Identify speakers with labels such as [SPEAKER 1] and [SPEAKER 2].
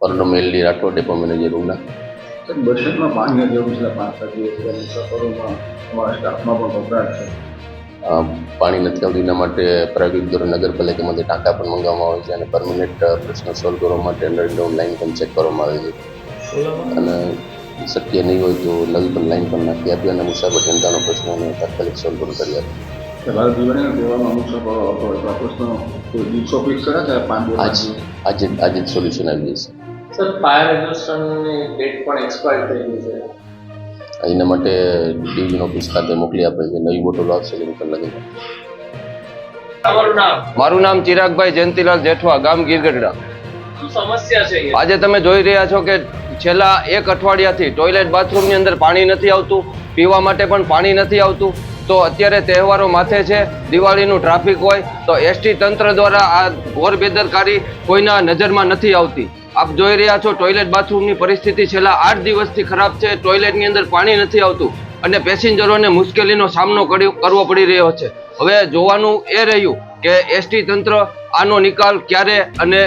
[SPEAKER 1] મારું નામ LD Rathod depot manager Una
[SPEAKER 2] બજેટમાં પાણી આવતું છેલ્લા પાંચ સાત દિવસ અને અમારા સ્ટાફમાં પણ ગભરાટ છે.
[SPEAKER 1] પાણી નથી આવતું એના માટે પ્રાઇવેટ દ્વારા નગરપાલિકામાંથી ટાંકા પણ મંગાવવામાં આવે છે અને પરમનન્ટ પ્રશ્ન સોલ્વ કરવા માટે અંડરગ્રાઉન્ડ લાઇન પણ ચેક કરવામાં આવે છે. અને શક્ય નહીં હોય તો નવી પણ લાઇન પણ નાખી આપી અને મુસાફર જનતાનો પ્રશ્ન તાત્કાલિક સોલ્વ પણ કરી આપીએ
[SPEAKER 2] કે ભારત દિવાળીના તહેવારમાં મુસાફરો આવતો હોય તો આ પ્રશ્નો દિવસો ફિક્સ કર્યા છે? પાંચ
[SPEAKER 1] આજ આજે આજે સોલ્યુશન આવી જશે
[SPEAKER 3] સર ફાયર ડેટ પણ એક્સપાયર થઈ ગઈ છે.
[SPEAKER 1] એના માટે ડિવિઝન ઓફિસ ખાતે મોકલી આપે છે. નવી બોટલો આવશે એની પર લગી
[SPEAKER 4] મારું નામ ચિરાગભાઈ જયંતિલાલ જેઠવા ગામ ગીરગઢડા.
[SPEAKER 3] સમસ્યા છે
[SPEAKER 4] આજે તમે જોઈ રહ્યા છો કે છેલ્લા એક અઠવાડિયાથી ટોયલેટ બાથરૂમની અંદર પાણી નથી આવતું પીવા માટે પણ પાણી નથી આવતું. તો અત્યારે તહેવારો માથે છે, દિવાળીનું ટ્રાફિક હોય તો એસટી તંત્ર દ્વારા આ ઘોર બેદરકારી કોઈના નજરમાં નથી આવતી. આપ જોઈ રહ્યા છો ટોયલેટ બાથરૂમની પરિસ્થિતિ છેલ્લા આઠ દિવસથી ખરાબ છે ટોયલેટની અંદર પાણી નથી આવતું અને પેસેન્જરોને મુશ્કેલીનો સામનો કરવો પડી રહ્યો છે. હવે જોવાનું એ રહ્યું કે એસટી તંત્ર આનો નિકાલ ક્યારે અને